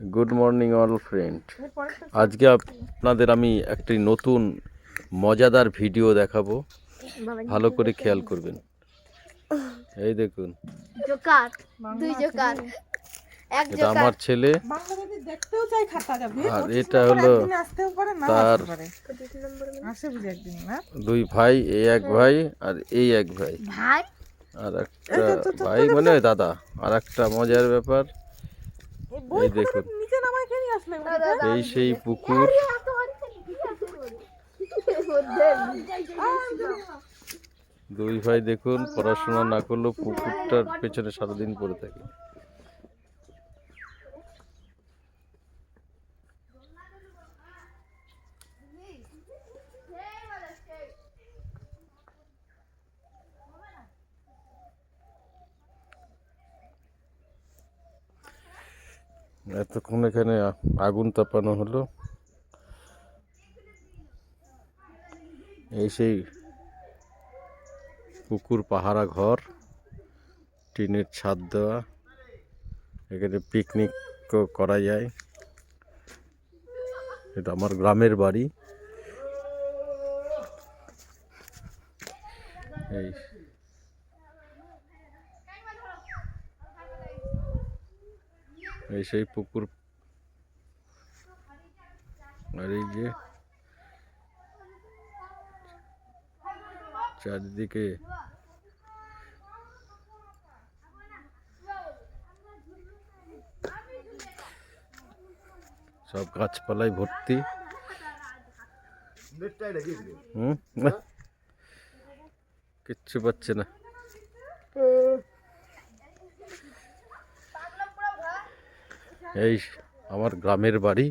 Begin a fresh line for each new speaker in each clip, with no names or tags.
Good morning all friend আজকে আপনাদের আমি একটি নতুন মজাদার ভিডিও দেখাবো। ভালো করে খেয়াল করবেন। এই দেখুন।
জোকার দুই জোকার। এক
এটা আমার ছেলে। আর এটা হলো
একদিন আসতেও পারে না
তার- দুই ভাই এই এক ভাই আর এই এক ভাই।
ভাই?
আর একটা ভাই মানে দাদা। আর একটা মজার ব্যাপার
এই
দেখুন।
নিচে নামাই কেন আসলে
এই সেই পুকুর। দুই ভাই দেখুন পড়াশোনা না করলেও পুকুরটার পেছনে সারাদিন পড়ে থাকে। এতক্ষণ এখানে আগুন তাপানো হলো। এই সেই পুকুর পাহারা ঘর, টিনের ছাদ দেওয়া, এখানে পিকনিক করা যায়। এটা আমার গ্রামের বাড়ি। এই এই সেই পুকুর আর এই যে চারিদিকে সব গাছপালায় ভর্তি হুম না। কিচ্ছু পাচ্ছে না এই আমার গ্রামের বাড়ি।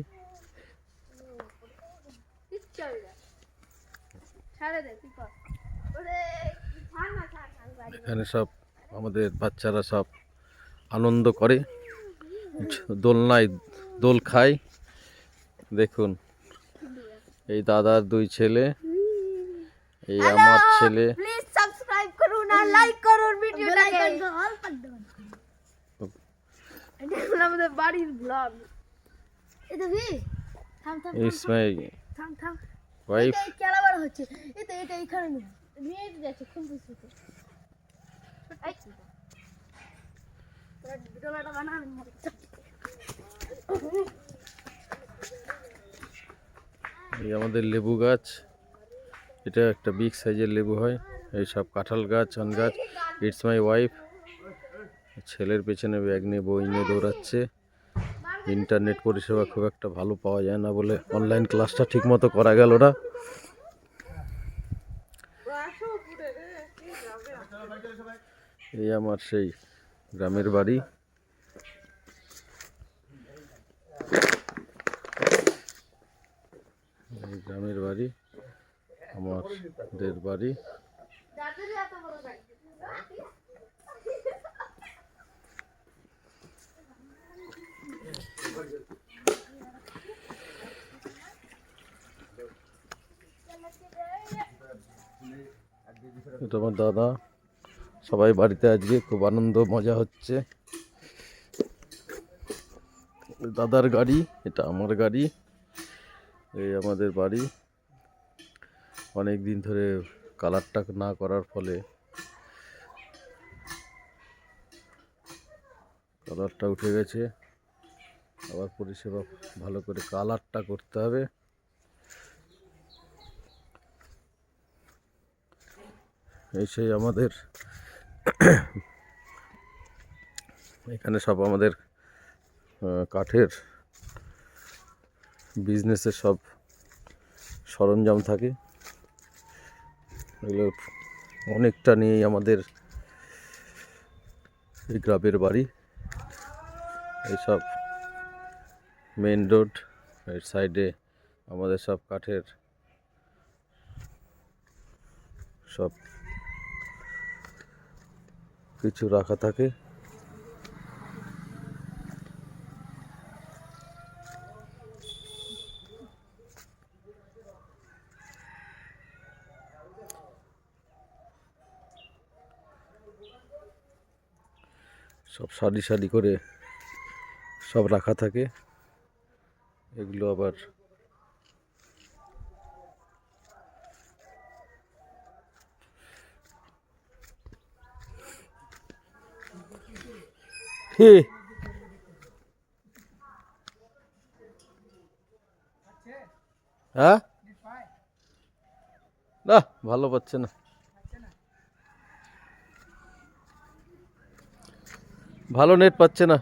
এখানে সব আমাদের বাচ্চারা সব আনন্দ করে। দোলনায় দোল খায়। দেখুন এই দাদার দুই ছেলে এই আমার ছেলে।
প্লিজ সাবস্ক্রাইব করুন আর লাইক করুন ভিডিওটাকে আমাদের বাড়ির ব্লগ এটা কি থাম থাম
ইটস মাই
থাম। থাম
ওয়াইফ
এই কেলাবার হচ্ছে। এটা এটা এখানে নিয়ে নিয়ে যাচ্ছে খুব বেশি এই। ভিডিওটা বানাবেন
এই আমাদের লেবু গাছ। এটা একটা বিগ সাইজের লেবু হয়। এই সব কাঁঠাল গাছ আম গাছ। ইটস মাই ওয়াইফ ছেলের পেছনে ব্যাগ নিয়ে বই নিয়ে দৌড়াচ্ছে। ইন্টারনেট পরিষেবা খুব একটা ভালো পাওয়া যায় না বলে অনলাইন ক্লাসটা ঠিকমতো করা গেল না। এই আমার সেই গ্রামের বাড়ি। এই গ্রামের বাড়ি, আমাদের বাড়ি। এটা আমার দাদা, সবাই বাড়িতে আজকে খুব আনন্দ, মজা হচ্ছে। দাদার গাড়ি, এটা আমার গাড়ি, এই আমাদের বাড়ি। অনেক দিন ধরে কালারটা না করার ফলে কালারটা উঠে গেছে। আবার পরিষেবা ভালো করে কালারটা করতে হবে। এই সেই আমাদের এখানে সব আমাদের কাঠের বিজনেসের সব সরঞ্জাম থাকে। এগুলো অনেকটা নিয়েই আমাদের এই গ্রামের বাড়ি। এইসব মেন রোড, এর সাইডে আমাদের সব কাঠের সব কিছু রাখা থাকে। সব সারি সারি করে সব রাখা থাকে। এগুলো আবার হ্যাঁ? না ভালো পাচ্ছে না। ভালো নেট পাচ্ছে না।